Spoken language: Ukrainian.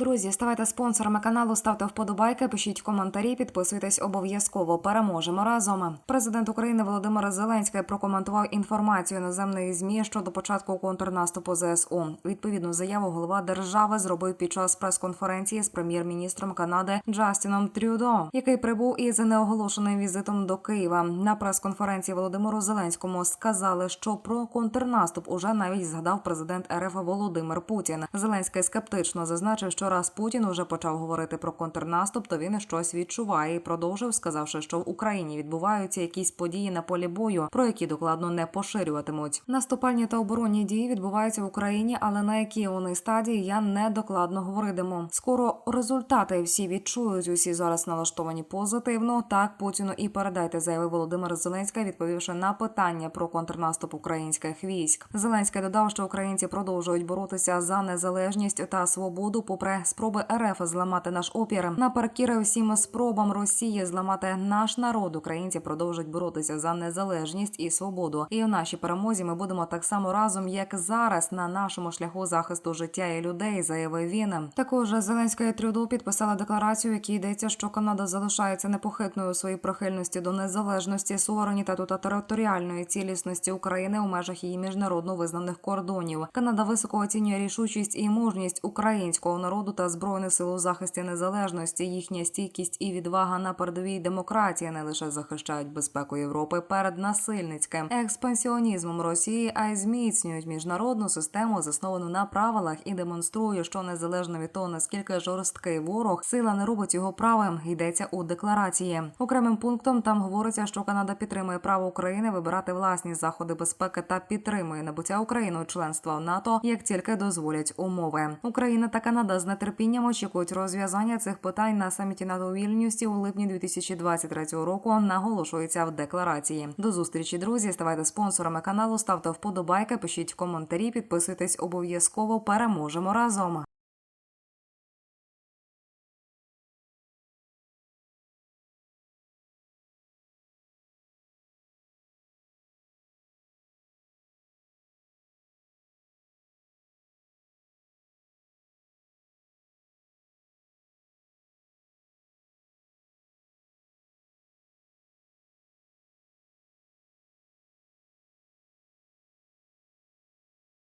Друзі, ставайте спонсорами каналу, ставте вподобайки, пишіть коментарі, підписуйтесь обов'язково. Переможемо разом. Президент України Володимир Зеленський прокоментував інформацію іноземних змі щодо початку контрнаступу ЗСУ. Відповідну заяву голова держави зробив під час прес-конференції з прем'єр-міністром Канади Джастіном Трюдо, який прибув із неоголошеним візитом до Києва. На прес-конференції Володимиру Зеленському сказали, що про контрнаступ уже навіть згадав президент РФ Володимир Путін. Зеленський скептично зазначив, що раз Путін уже почав говорити про контрнаступ, то він щось відчуває і продовжив, сказавши, що в Україні відбуваються якісь події на полі бою, про які докладно не поширюватимуть. Наступальні та оборонні дії відбуваються в Україні, але на якій вони стадії я не докладно говоритиму. Скоро результати всі відчують. Усі зараз налаштовані позитивно. Так Путіну і передайте, заявив Володимир Зеленський, відповівши на питання про контрнаступ українських військ. Зеленський додав, що українці продовжують боротися за незалежність та свободу, попри спроби РФ зламати наш опір. Наперекір усім спробам Росії зламати наш народ. Українці продовжують боротися за незалежність і свободу. І в нашій перемозі ми будемо так само разом, як зараз, на нашому шляху захисту життя і людей, заявив він. Також Зеленська і Трюдо підписала декларацію, в якій йдеться, що Канада залишається непохитною у своїй прихильності до незалежності, суверенітету та територіальної цілісності України у межах її міжнародно визнаних кордонів. Канада високо оцінює рішучість і мужність українського народу та збройних сил у захисті незалежності. Їхня стійкість і відвага на передовій демократії не лише захищають безпеку Європи перед насильницьким експансіонізмом Росії, а й зміцнюють міжнародну систему, засновану на правилах, і демонструє, що незалежно від того, наскільки жорсткий ворог, сила не робить його правим. Йдеться у декларації. Окремим пунктом там говориться, що Канада підтримує право України вибирати власні заходи безпеки та підтримує набуття Україною членства в НАТО, як тільки дозволять умови. Україна та Канада з нетерпінням очікують розв'язання цих питань на саміті НАТО у Вільнюсі у липні 2023 року. Наголошується в декларації. До зустрічі, друзі. Ставайте спонсорами каналу, ставте вподобайки, пишіть коментарі, підписуйтесь обов'язково. Переможемо разом.